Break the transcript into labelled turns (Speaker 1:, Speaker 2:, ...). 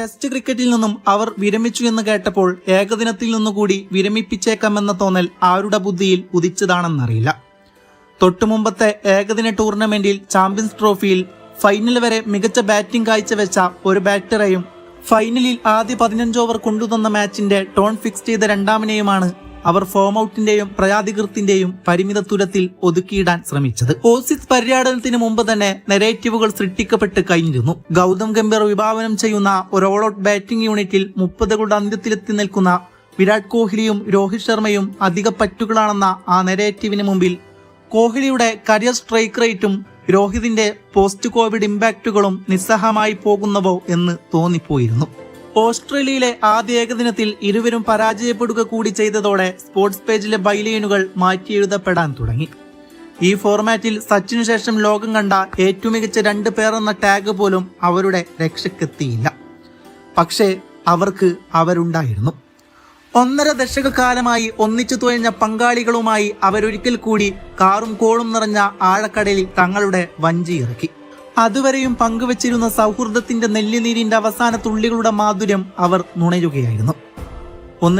Speaker 1: Test ക്രിക്കറ്റിൽ നിന്നും അവർ വിരമിച്ചു എന്ന് കേട്ടപ്പോൾ ഏകദിനത്തിൽ നിന്നുകൂടി വിരമിപ്പിച്ചേക്കാമെന്ന തോന്നൽ ആരുടെ ബുദ്ധിയിൽ ഉദിച്ചതാണെന്നറിയില്ല. തൊട്ടുമുമ്പത്തെ ഏകദിന ടൂർണമെന്റിൽ ചാമ്പ്യൻസ് ട്രോഫിയിൽ ഫൈനൽ വരെ മികച്ച ബാറ്റിംഗ് കാഴ്ചവെച്ച ഒരു ബാറ്ററെയും ഫൈനലിൽ ആദ്യ പതിനഞ്ച് ഓവർ കൊണ്ടുതന്ന മാച്ചിന്റെ ടോൺ ഫിക്സ് ചെയ്ത രണ്ടാമനെയുമാണ് അവർ ഫോം ഔട്ടിന്റെയും പ്രയാധികൃത്തിന്റെയും പരിമിത തുരത്തിൽ ഒതുക്കിയിടാൻ ശ്രമിച്ചത്. ഓസിസ് പര്യടനത്തിന് മുമ്പ് തന്നെ നെറേറ്റീവുകൾ സൃഷ്ടിക്കപ്പെട്ട് കഴിഞ്ഞിരുന്നു. ഗൗതം ഗംഭീർ വിഭാവനം ചെയ്യുന്ന ഒരു ഓൾ ഔട്ട് ബാറ്റിംഗ് യൂണിറ്റിൽ മുപ്പതുകളുടെ അന്ത്യത്തിലെത്തി നിൽക്കുന്ന വിരാട് കോഹ്ലിയും രോഹിത് ശർമ്മയും അധിക പറ്റുകളാണെന്ന ആ നെറേറ്റീവിന് മുമ്പിൽ കോഹ്ലിയുടെ കരിയർ സ്ട്രൈക്ക് റേറ്റും രോഹിതിന്റെ പോസ്റ്റ് കോവിഡ് ഇമ്പാക്റ്റുകളും നിസ്സഹമായി പോകുന്നവോ എന്ന് തോന്നിപ്പോയിരുന്നു. ഓസ്ട്രേലിയയിലെ ആദ്യ ഏകദിനത്തിൽ ഇരുവരും പരാജയപ്പെടുക കൂടി ചെയ്തതോടെ സ്പോർട്സ് പേജിലെ ബൈലൈനുകൾ മാറ്റിയെഴുതപ്പെടാൻ തുടങ്ങി. ഈ ഫോർമാറ്റിൽ സച്ചിനു ശേഷം ലോകം കണ്ട ഏറ്റവും മികച്ച രണ്ട് പേർ എന്ന ടാഗ് പോലും അവരുടെ രക്ഷക്കെത്തിയില്ല പക്ഷേ അവർക്ക് അവരുണ്ടായിരുന്നു. ഒന്നര ദശകക്കാലമായി ഒന്നിച്ചു തുഴഞ്ഞ പങ്കാളികളുമായി അവരൊരിക്കൽ കൂടി കാറും കോളും നിറഞ്ഞ ആഴക്കടലിൽ തങ്ങളുടെ വഞ്ചി ഇറക്കി. അതുവരെയും പങ്കുവച്ചിരുന്ന സൗഹൃദത്തിന്റെ നെല്ലിനീരിന്റെ അവസാന തുള്ളികളുടെ മാധുര്യം അവർ നുണയുകയായിരുന്നു. ഒന്ന്